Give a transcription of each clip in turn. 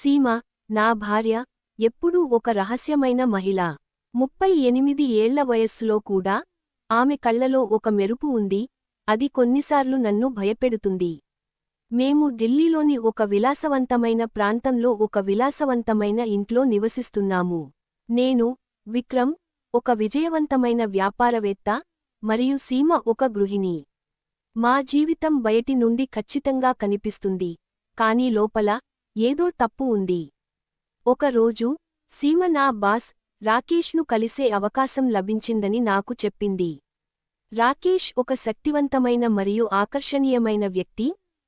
సీమ నా భార్య ఎప్పుడూ ఒక రహస్యమైన మహిళ. ముప్పై ఎనిమిది ఏళ్ళ వయస్సులో కూడా ఆమె కళ్ళలో ఒక మెరుపు ఉంది అది కొన్నిసార్లు నన్ను భయపెడుతుంది. మేము ఢిల్లీలోని ఒక విలాసవంతమైన ప్రాంతంలో ఒక విలాసవంతమైన ఇంట్లో నివసిస్తున్నాము. నేను విక్రమ్ ఒక విజయవంతమైన వ్యాపారవేత్త మరియు సీమ ఒక గృహిణి. మా జీవితం బయటి నుండి ఖచ్చితంగా కనిపిస్తుంది కాని లోపల ఏదో తప్పు ఉంది. ఒక రోజు సీమ నా బాస్ రాకేష్ను కలిసే అవకాశం లభించిందని నాకు చెప్పింది. రాకేష్ ఒక శక్తివంతమైన మరియు ఆకర్షణీయమైన వ్యక్తి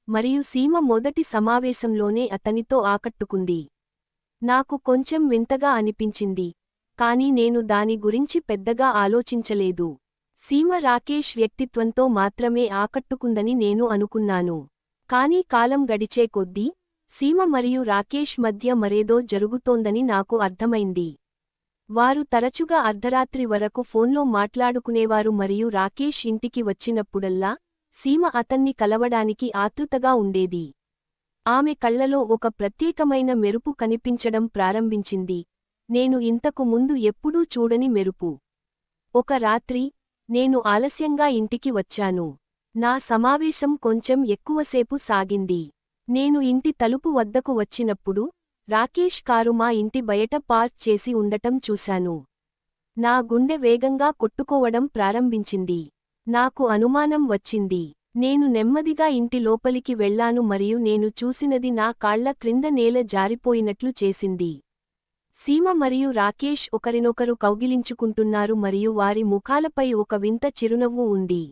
మరియు సీమ మొదటి సమావేశంలోనే అతనితో ఆకట్టుకుంది. నాకు కొంచెం వింతగా అనిపించింది కాని నేను దాని గురించి పెద్దగా ఆలోచించలేదు. సీమ రాకేష్ వ్యక్తిత్వంతో మాత్రమే ఆకట్టుకుందని నేను అనుకున్నాను. కాని కాలం గడిచే కొద్దీ సీమ మరియు రాకేష్ మధ్య మరేదో జరుగుతోందని నాకు అర్థమైంది. వారు తరచుగా అర్ధరాత్రి వరకు ఫోన్లో మాట్లాడుకునేవారు మరియు రాకేష్ ఇంటికి వచ్చినప్పుడల్లా సీమ అతన్ని కలవడానికి ఆతృతగా ఉండేది. ఆమె కళ్ళలో ఒక ప్రత్యేకమైన మెరుపు కనిపించడం ప్రారంభించింది. నేను ఇంతకు ముందు ఎప్పుడూ చూడని మెరుపు. ఒక రాత్రి నేను ఆలస్యంగా ఇంటికి వచ్చాను. నా సమావేశం కొంచెం ఎక్కువసేపు సాగింది. నేను ఇంటి తలుపు వద్దకు వచ్చినప్పుడు రాకేష్ కారు మా ఇంటి బయట పార్క్ చేసి ఉండటం చూశాను. నా గుండె వేగంగా కొట్టుకోవడం ప్రారంభించింది. నాకు అనుమానం వచ్చింది. నేను నెమ్మదిగా ఇంటి లోపలికి వెళ్ళాను మరియు నేను చూసినది నా కాళ్ళ క్రింద నేల జారిపోయినట్లు చేసింది. సీమ మరియు రాకేష్ ఒకరినొకరు కౌగిలించుకుంటున్నారు మరియు వారి ముఖాలపై ఒక వింత చిరునవ్వు ఉంది.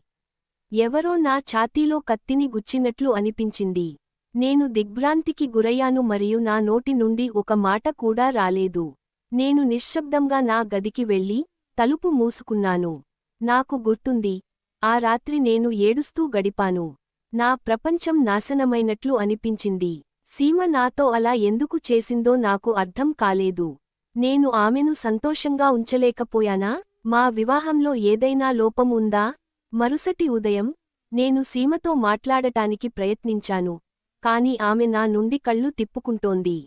ఎవరో నా ఛాతీలో కత్తిని గుచ్చినట్లు అనిపించింది. నేను దిగ్భ్రాంతికి గురయ్యాను మరియు నా నోటి నుండి ఒక మాట కూడా రాలేదు. నేను నిశ్శబ్దంగా నా గదికి వెళ్ళి తలుపు మూసుకున్నాను. నాకు గుర్తుంది ఆ రాత్రి నేను ఏడుస్తూ గడిపాను. నా ప్రపంచం నాశనమైనట్లు అనిపించింది. సీమ నాతో అలా ఎందుకు చేసిందో నాకు అర్థం కాలేదు. నేను ఆమెను సంతోషంగా ఉంచలేకపోయానా? మా వివాహంలో ఏదైనా లోపం ఉందా? మరుసటి ఉదయం నేను సీమతో మాట్లాడటానికి ప్రయత్నించాను. కాని ఆమె నా నుండి కళ్ళు తిప్పుకుంటోంది.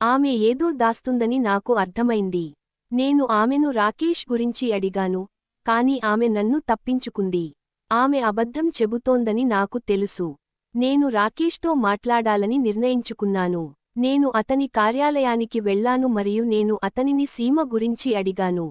ఆమె ఏదో దాస్తుందని నాకు అర్థమైంది. నేను ఆమెను రాకేష్ గురించి అడిగాను కాని ఆమె నన్ను తప్పించుకుంది. ఆమె అబద్ధం చెబుతోందని నాకు తెలుసు. నేను రాకేష్తో మాట్లాడాలని నిర్ణయించుకున్నాను. నేను అతని కార్యాలయానికి వెళ్ళాను మరియు నేను అతనిని సీమ గురించి అడిగాను.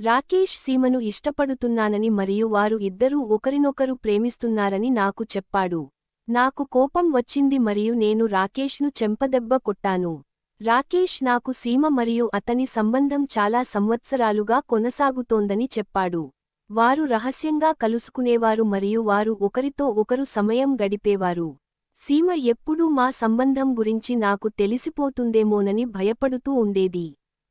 రాకేష్ సీమను ఇష్టపడుతున్నానని మరియు వారు ఇద్దరూ ఒకరినొకరు ప్రేమిస్తున్నారని నాకు చెప్పాడు. నాకు కోపం వచ్చింది మరియు నేను రాకేష్ను చెంపదెబ్బ కొట్టాను. రాకేష్ నాకు సీమ మరియు అతని సంబంధం చాలా సంవత్సరాలుగా కొనసాగుతోందని చెప్పాడు. వారు రహస్యంగా కలుసుకునేవారు మరియు వారు ఒకరితో ఒకరు సమయం గడిపేవారు. సీమ ఎప్పుడూ మా సంబంధం గురించి నాకు తెలిసిపోతుందేమోనని భయపడుతూ ఉండేది.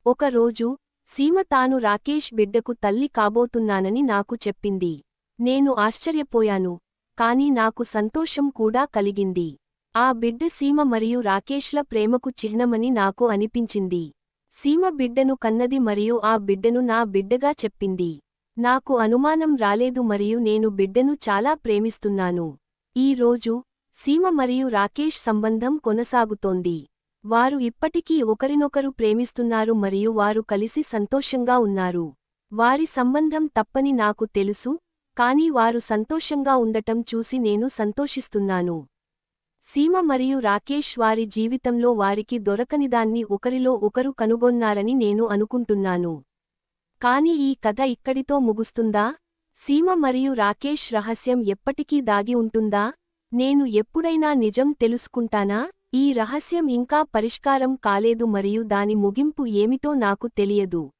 ఒకరోజు సీమ తాను రాకేష్ బిడ్డకు తల్లి కాబోతున్నానని నాకు చెప్పింది. నేను ఆశ్చర్యపోయాను. కాని నాకు సంతోషం కూడా కలిగింది. ఆ బిడ్డ సీమ మరియు రాకేష్ల ప్రేమకు చిహ్నమని నాకు అనిపించింది. సీమ బిడ్డను కన్నది మరియు ఆ బిడ్డను నా బిడ్డగా చెప్పింది. నాకు అనుమానం రాలేదు మరియు నేను బిడ్డను చాలా ప్రేమిస్తున్నాను. ఈ రోజు సీమ మరియు రాకేష్ సంబంధం కొనసాగుతోంది. వారు ఇప్పటికీ ఒకరినొకరు ప్రేమిస్తున్నారు మరియు వారు కలిసి సంతోషంగా ఉన్నారు. వారి సంబంధం తప్పని నాకు తెలుసు. కానీ వారు సంతోషంగా ఉండటం చూసి నేను సంతోషిస్తున్నాను. సీమ మరియు రాకేష్ వారి జీవితంలో వారికి దొరకనిదాన్ని ఒకరిలో ఒకరు కనుగొన్నారని నేను అనుకుంటున్నాను. కాని ఈ కథ ఇక్కడితో ముగుస్తుందా? సీమ మరియు రాకేష్ రహస్యం ఎప్పటికీ దాగి ఉంటుందా? నేను ఎప్పుడైనా నిజం తెలుసుకుంటానా? ఈ రహస్యం ఇంకా పరిష్కారం కాలేదు మరియు దాని ముగింపు ఏమిటో నాకు తెలియదు.